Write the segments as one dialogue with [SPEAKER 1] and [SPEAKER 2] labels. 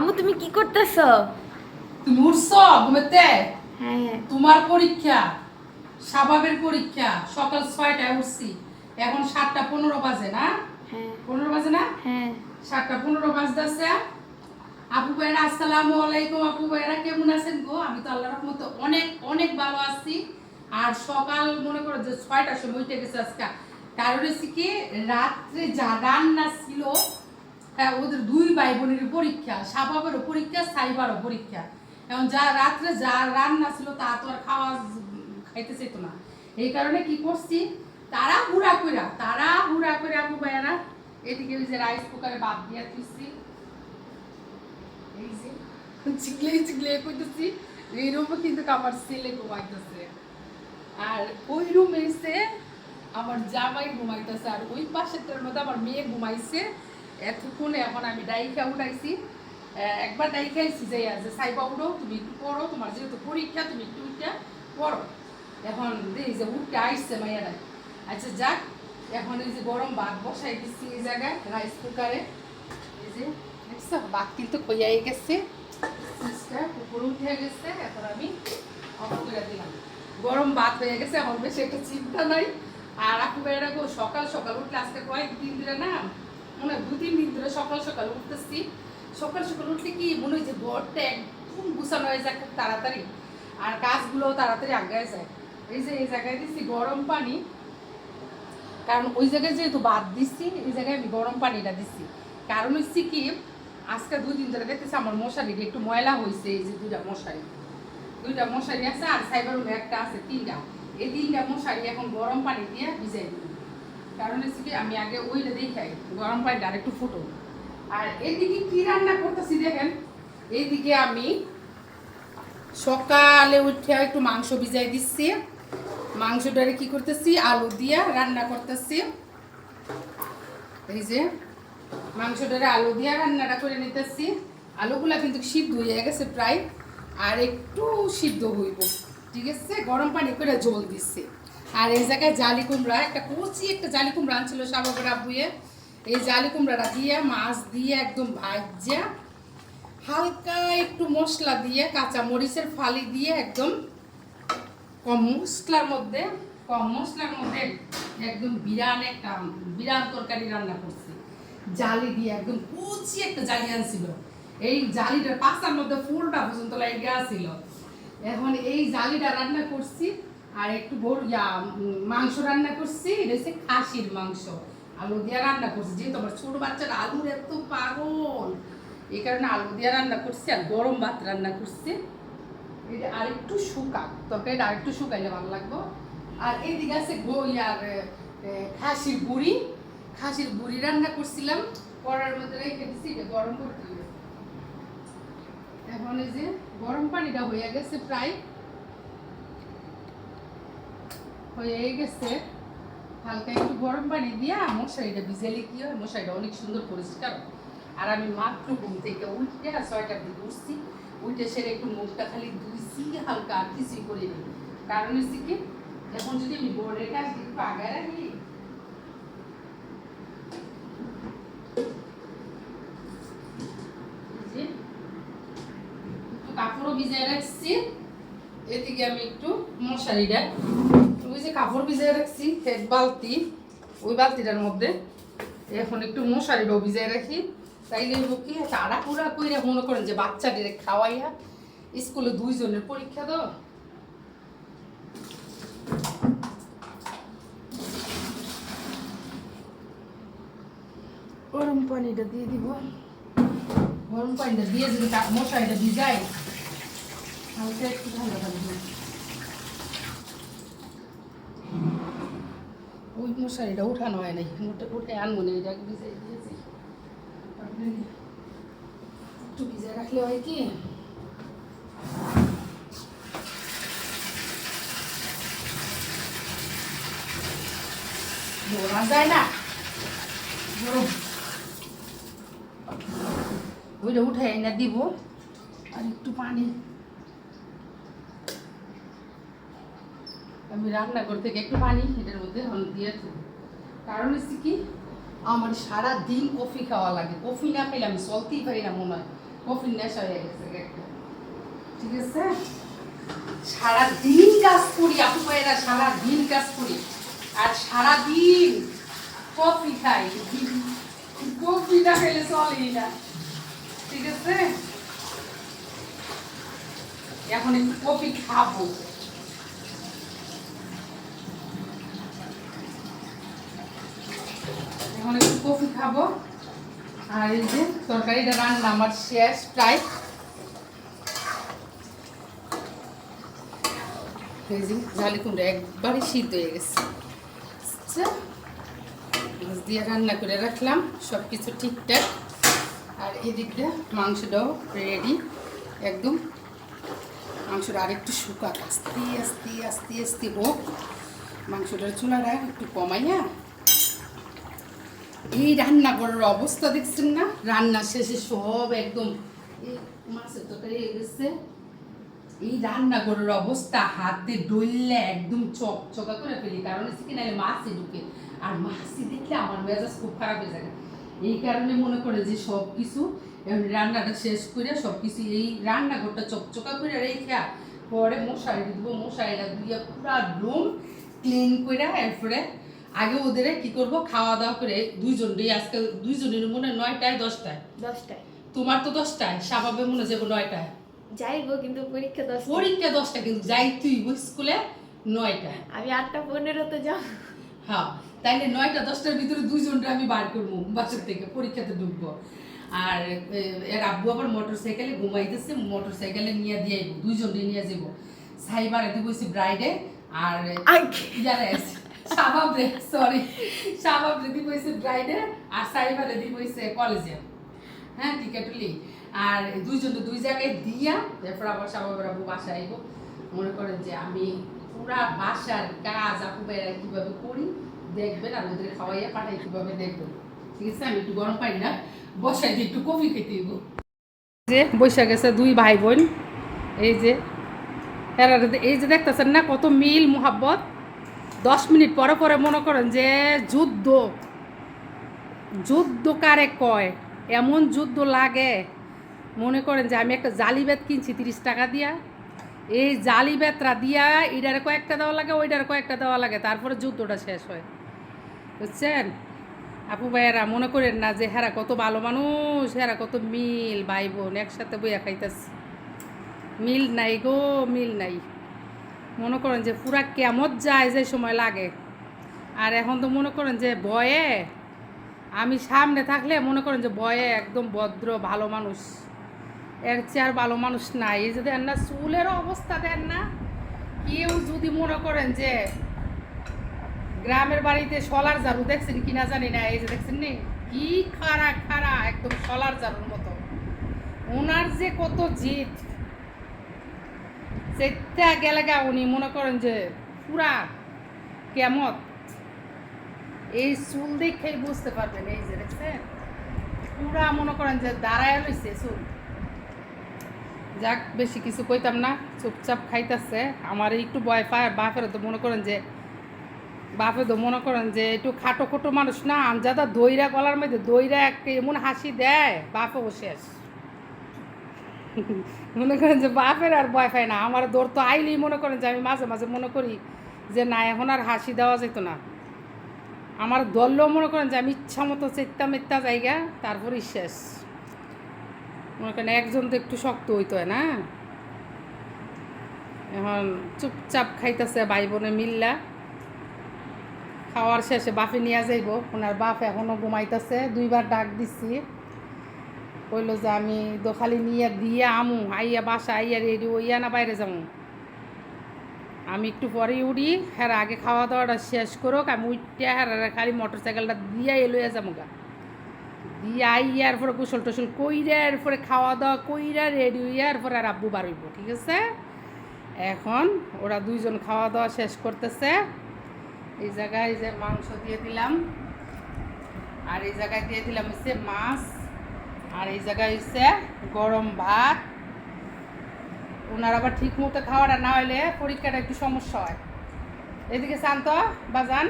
[SPEAKER 1] আম্মু তুমি কি করতেছ?
[SPEAKER 2] তুমি উঠছ ঘুমেতে?
[SPEAKER 1] হ্যাঁ
[SPEAKER 2] তোমার পরীক্ষা স্বভাবের পরীক্ষা। সকাল ছয়টায় উঠছি। এখন সাতটা পনেরো বাজে না?
[SPEAKER 1] হ্যাঁ।
[SPEAKER 2] পনেরো বাজে না?
[SPEAKER 1] হ্যাঁ।
[SPEAKER 2] সাতটা পনেরো বাজতেছে। আপু ভাইরা আসসালামু আলাইকুম। আপু ভাইরা কেমন আছেন গো? আমি তো আল্লাহর রহমতে অনেক অনেক ভালো আছি। আর সকাল মনে করো যে ছয়টার সময় উঠে গেছে আজকে। কারণ হচ্ছে কি রাত্রে যা রান্না ছিল ওদের দুই ভাই বোনের পরীক্ষা সাবাবেরও পরীক্ষা, সাইবারও পরীক্ষা। এখন যা রাত্রে যা রান্না ছিল তা তো আর খাওয়া খাইতে চাইতো না। এই কারণে কি করছি, তারা হুড়া কইরা, তারা হুড়া করে আপু ভাইয়ারা এদিকে ওই যে রাইস কুকারে ভাত দিয়া তুলছি এই যে, চিকলে চিকলে এই কিন্তু আমার ছেলে ঘুমাইতেছে। আর ওই রুমে এসে আমার জামাই ঘুমাইতেছে, আর ওই পাশের মধ্যে আমার মেয়ে ঘুমাইছে। এতক্ষণে এখন আমি ডাইখা উঠাইছি। একবার ডাইখাইছি যে যে সাইবা উঠো, তুমি একটু পড়ো, তোমার যেহেতু পরীক্ষা, তুমি একটু উঠা, পড়ো। এখন দেখি যে উঠতে আসছে মাইয়ারা। আচ্ছা যাক, এখন এই যে গরম ভাত বসাই দিচ্ছি এই জায়গায়, রাইস কুকারে। এই যে, দেখছ, ভাত কিন্তু কইয়াই গেছে। উপরে উঠে গেছে, এখন আমি অফ করে দিলাম। গরম ভাত হয়ে গেছে, এখন বেশি একটা চিন্তা নাই। আর ভাইয়েরা গো, সকাল সকাল উঠলে আজকে কয়েকদিন ধরে না মনে হয় দু তিন দিন ধরে সকাল সকাল উঠতেছি। সকাল সকাল উঠলে কি মনে হয় যে ঘরটা একদম গুছানো হয়ে যায় খুব তাড়াতাড়ি? আর কাজগুলো তাড়াতাড়ি আগায় যায়। এই যে এই জায়গায় দিচ্ছি গরম পানি। কারণ ওই জায়গায় যেহেতু বাদ দিচ্ছি এই জায়গায় আমি গরম পানিটা দিচ্ছি কারণ হচ্ছে কি, আজকে দুই দিন ধরে দেখতেছি আমার মশারিটা একটু ময়লা হয়েছে এই যে দুইটা মশারি। দুইটা মশারি আছে আর সাইবার একটা আছে, তিনটা। এই তিনটা মশারি এখন গরম পানি দিয়ে ভিজাই দিই কারণ হচ্ছে কি, আমি আগে ওইটা দেখাই, গরম পানিটা একটু ফুটো। আর এদিকে কি রান্না করতেছি দেখেন এইদিকে আমি সকালে উঠে একটু মাংস ভিজাই দিচ্ছি। মাংসটারে কি করতেছি, আলু দিয়ে রান্না করতেছি। এই যে মাংসটারে আলু দিয়ে রান্নাটা করে নিতেছি। আলুগুলা কিন্তু সিদ্ধ হয়ে গেছে প্রায়, আর একটু সিদ্ধ হইব। ঠিক আছে? গরম পানি করে জল দিচ্ছে। আর এই জায়গায় জালি কুমড়া, একটা কচি একটা জালি কুমড়া আনছিল সাবাবের আব্বুয়ে এই জালি কুমড়াটা দিয়ে, মাছ দিয়ে একদম ভাজা, হালকা একটু মশলা দিয়ে, কাঁচা মরিচের ফালি দিয়ে একদম কম মশলার মধ্যে, কম মশলার মধ্যে একদম বিরান একটা, বিরান তরকারি রান্না করছি। জালি দিয়ে একদম কুচি একটা জালি আনছিল। এই জালিটার পাঁচটার মধ্যে ফুলটা পর্যন্ত লাগিয়ে আসছিল এখন এই জালিটা রান্না করছি। আর একটু বড় মাংস রান্না করছি, এটা হচ্ছে খাসির মাংস। আলু দিয়ে রান্না করছি, যেহেতু আমার ছোট বাচ্চারা আলুর এত পাগল। এই কারণে আলু দিয়ে রান্না করছি আর গরম ভাত রান্না করছি। এটা আরেকটু শুকা, তরকারিটা আরেকটু শুকাইলে ভালো লাগবো। আর এইদিকে আছে গইয়ার খাসির বুড়ি। খাসির বুড়ি রান্না করছিলাম, করার মধ্যে রেখে দিচ্ছি এটা গরম করতে এখন এই যে গরম পানিটা হয়ে গেছে প্রায়। হয়ে গেছে। হালকা একটু গরম পানি দিয়া মশারিটা ভিজাইলে কি হয় মশারিটা অনেক সুন্দর পরিষ্কার। আর আমি মাত্র ঘুম থেকে উঠতে ছয়টার দিকে উঠছি। উঠে সেরে একটু মুখটা খালি ধুইছি, হালকা আর কিছুই করি কারণ হচ্ছে কি, এখন যদি আমি বোর্ডের কাজ আগায় রাখি কাপড়ও ভিজায় রাখছি। এদিকে আমি একটু মশারিটা যে কাপড় ভিজায় রাখছি এক বালতি ওই বালতিটার মধ্যে। এখন একটু মশারিটাও ভিজায় রাখি। তাইলে কি তাড়া পুরা কইরা মনে করেন যে বাচ্চাদের খাওয়াইয়া স্কুলে দুইজনের পরীক্ষা তো গরম পানিটা দিয়ে দিব। গরম পানিটা দিয়ে যদি মশারিটা ভিজাই হালকা একটু ঠান্ডা থাকবে। ওই মশারিটা উঠানো হয় নাই উঠে উঠে আনব না এটাকে ভিজাই দিয়েছি তারপরে একটু ভিজে রাখলে হয় কি ধরা যায় না গরম ওইটা উঠে এনে দিব আর একটু পানি আমি রান্নাঘর থেকে একটু পানি এটার মধ্যে দিয়েছি। কারণ হচ্ছে কি, আমার সারা দিন কফি খাওয়া লাগে। কফি না খেলে আমি চলতেই পারি না মনে হয়। কফির নেশা হয়ে গেছে ঠিক আছে? সারা দিন কাজ করি, আপু ভাইয়েরা সারা দিন কাজ করি। আর সারা দিন কফি খাই। কফি না খেলে চলেই না। ঠিক আছে? এখন একটু কফি খাব। এখন একটু কফি খাব। আর এই যে তরকারিটা রান্না আমার শেষ প্রায়। ঝালি কুমড়া একবারই সিদ্ধ হয়ে গেছে। আচ্ছা, মাছ দিয়ে রান্না করে রাখলাম সব কিছু ঠিকঠাক। আর এদিকটা মাংসটাও রেডি একদম মাংসটা আরেকটু শুকাক। আস্তে আস্তে আস্তে আস্তে হোক। মাংসটার চুলাটা একটু কমাইয়া এই রান্নাঘরের অবস্থা দেখছেন না? রান্না শেষে সব একদম মাছের তরকারি হয়ে গেছে। এই রান্নাঘরের অবস্থা, হাত ডললে একদম চকচকা করে ফেলি, কারণ হচ্ছে কি নাহলে মাছই ঢুকে। আর মাছই দেখলে আমার মেজাজ খুব খারাপ হয়ে যায়। এই কারণে মনে করে যে সব কিছু রান্নাটা শেষ করে সব কিছু, এই রান্নাঘরটা চকচকা করে রেখে পরে মশারি দিব, মশারিটা দিয়ে পুরা রুম ক্লিন করে এরপরে আগে ওদের কি করব? খাওয়া দাওয়া করে দুইজনই আজকে দুইজনের মনে নয়টায় দশটায়।
[SPEAKER 1] দশটায়।
[SPEAKER 2] তোমার তো দশটায় স্বাভাবিক মনে যাব নয়টায়।
[SPEAKER 1] যাই গো কিন্তু পরীক্ষা দশটা
[SPEAKER 2] পরীক্ষা দশটা কিন্তু যাই তুই স্কুলে নয়টায়।
[SPEAKER 1] আমি আটটা পনেরোতে যাও
[SPEAKER 2] হ্যাঁ তাইলে নয়টা দশটার ভিতরে দুইজনটা আমি বার করব বাসার থেকে পরীক্ষাতে ঢুকবো। আর এর আব্বু আবার মোটর সাইকেলে ঘুমাইতেছে মোটর সাইকেলে নিয়ে দিয়ে দুইজনকে নিয়ে যাব সাইবার এদি বসে ব্রাইডে আর ইয়ারে শাবাব রে সরি শাবাব রে দি বসে ব্রাইডে আর সাইবার রে দি বসে কলেজে। হ্যাঁ টিকেটলি আর দুইজন দুই জায়গায় দিয়া তারপর আবার শাবাবের আব্বু বাসায় আইবো। মনে করেন যে আমি পুরা বাসার কাজ আপু ভাইয়েরা কীভাবে করি, দেখবেন আর ওদের খাওয়াইয়া পাঠাই, কীভাবে দেখবেন ঠিক আছে, আমি একটু গরম পাই না, বসাই দিয়ে একটু কফি খেতে দিব যে বৈশা গেছে দুই ভাই বোন, এই যে, এরা এই যে দেখতেছেন না কত মিল, মোহাব্বত? দশ মিনিট পরে পরে মনে করেন যে যুদ্ধ। যুদ্ধ কারে কয়? এমন যুদ্ধ লাগে। মনে করেন যে আমি একটা জালি বেত কিনছি তিরিশ টাকা দিয়া। এই জালি বেতরা দিয়া এটারে কয়েকটা দেওয়া লাগে ওইটারে কয়েকটা দেওয়া লাগে, তারপরে যুদ্ধটা শেষ হয়। বুঝছেন? আপু ভাইয়েরা, মনে করেন না যে হেরা কত ভালো মানুষ, হেরা কত মিল ভাই বোন একসাথে বইয়া খাইতেছে। মিল নাই গো, মিল নাই। মনে করেন যে পুরা কেমত যায় যে সময় লাগে। আর এখন তো মনে করেন যে বয়ে আমি সামনে থাকলে মনে করেন যে বয়ে একদম ভদ্র, ভালো মানুষ। এর চেয়ে আর ভালো মানুষ নাই। এই যে দেন না, চুলের অবস্থা দেন না। কেউ যদি মনে করেন যে গ্রামের বাড়িতে সলার ঝাড়ু দেখছেন কিনা জানি না, এই যে দেখছেন নি? কি খারা খারা একদম সলার ঝাড়ুর মতো। ওনার যে কত জিত সেটা গেলে গা উনি মনে করেন যে পুরা কেমত এই চুল দেখেই বুঝতে পারবেন, এই যে দেখছেন? পুরা মনে করেন যে দাঁড়ায় লইছে চুল। যাক, বেশি কিছু কইতাম না, চুপচাপ খাইতেছে। আমার একটু ভয় পায়, বাপের তো মনে করেন যে বাপে তো মনে করেন যে একটু খাটো খোটো মানুষ না, আমজাদা দইরা গলার মধ্যে দইরা একটা এমন হাসি দেয়, বাপেও শেষ। মনে করেন যে বাপের আর ভয় পায় না, আমার দৌড় তো আইলেই মনে করেন যে আমি মাঝে মাঝে মনে করি যে না, এখন আর হাসি দেওয়া যেত না। আমার দললেও মনে করেন যে আমি ইচ্ছা মতো চেত্তা মেত্তা জায়গা, তারপরই শেষ। মনে করেন একজন তো একটু শক্ত হইতো, না? এখন চুপচাপ খাইতেছে ভাই বোনে মিল্লা। খাওয়ার শেষে বাপে নিয়ে যাইব, ওনার বাপ এখনও ঘুমাইতেছে, দুইবার ডাক দিচ্ছি কইলো যে আমি দোখালি নিয়ে দিয়ে আমু, আইয়া বাসা আইয়া রেডি ওইয়া না বাইরে যাব আমি একটু পরেই উঠি হ্যাঁ আগে খাওয়া দাওয়াটা শেষ করুক, আমি উঠতে হ্যাঁ খালি মোটর সাইকেলটা দিয়ে এলোয়া যাব গা। দিয়ে আইয়া এরপরে কুশল টুসল কইরা এরপরে খাওয়া দাওয়া কইরা রেডি হইয়া এরপরে আর আব্বু বাড়ইব ঠিক আছে? এখন ওরা দুইজন খাওয়া দাওয়া শেষ করতেছে। এই জায়গায় যে মাংস দিয়ে দিলাম, আর এই জায়গায় দিয়ে দিলাম হচ্ছে মাছ। আর এই জায়গায় হচ্ছে গরম ভাত। ওনার আবার ঠিক মতো খাওয়াটা না হলে পরীক্ষাটা একটু সমস্যা হয়। এদিকে শান্ত, বাজান।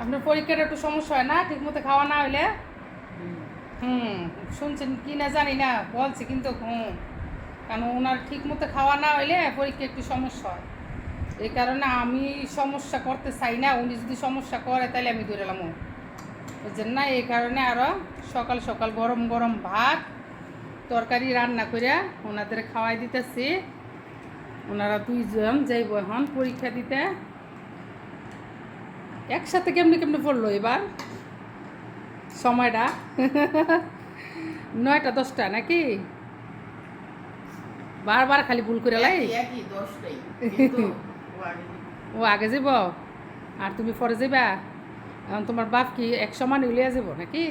[SPEAKER 2] আপনার পরীক্ষাটা একটু সমস্যা হয় না? ঠিক মতো খাওয়া না হলে হুম, শুনছেন কি না জানি না, বলছে কিন্তু, হুম। কারণ ওনার ঠিক মতো খাওয়া না হলে পরীক্ষা একটু সমস্যা হয়। এই কারণে আমি সমস্যা করতে চাই না, উনি যদি সমস্যা করে তাহলে আমি ধরে এলাম বুঝছেন না? এই কারণে আরও সকাল সকাল গরম গরম ভাত তরকারি রান্না করে ওনাদের খাওয়াই দিতেছি। ওনারা দুইজন যাইব এখন পরীক্ষা দিতে। একসাথে কেমনি কেমনি পড়ল এবার? সময়টা? নয়টা দশটা নাকি? বারবার খালি ভুল করে লাই?
[SPEAKER 3] ও আগে
[SPEAKER 2] যাব আর তুমি পরে যাবা এখন তোমার বাপ কি এক সমান উলিয়া যাব নাকি?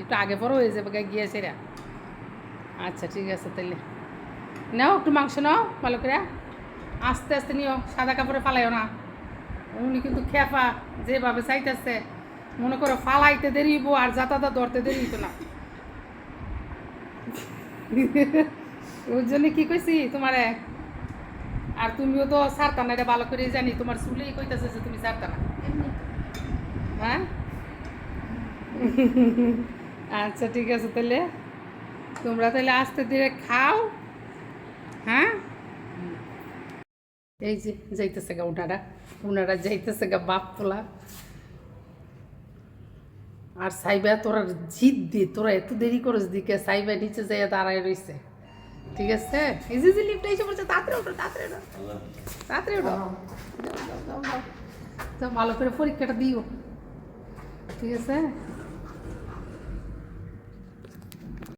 [SPEAKER 2] একটু আগে পরে হয়ে যাবে গা গিয়ে সেরা। আচ্ছা ঠিক আছে তাহলে নাও, একটু মাংস নাও, ভালো করে। আস্তে আস্তে নিও, সাদা কাপড়ে ফালাইও না। উনি কিন্তু খেপা, যেভাবে চাইতেছে। মনে করো ফালাইতে দেরি হইব আর যাতাতা ধরতে দেরি হইতো না। ওর জন্য কি কইছি তোমারে? আর তুমিও তো সারতা না, এটা ভালো করে জানি। তোমার চুলেই কইতেছে যে তুমি সারতা না। হ্যাঁ? আচ্ছা ঠিক আছে তাহলে তোমরা তাহলে আস্তে ধীরে খাও। হ্যাঁ? এই যে যাইতেছে গা উনারা। উনারা যাইতেছে গা বাপ তোলা আর সাইবা তোরা জিদ দি তোরা এত দেরি করিস দিকে সাইবা নিচে যাইয়া দাঁড়ায় রইছে। ঠিক আছে? এই যে যে লিফটে এসে বলছে তাড়াতাড়ি ওঠো তাড়াতাড়ি ওঠো। ওঠো। ভালো করে পরীক্ষাটা দিও। ঠিক আছে?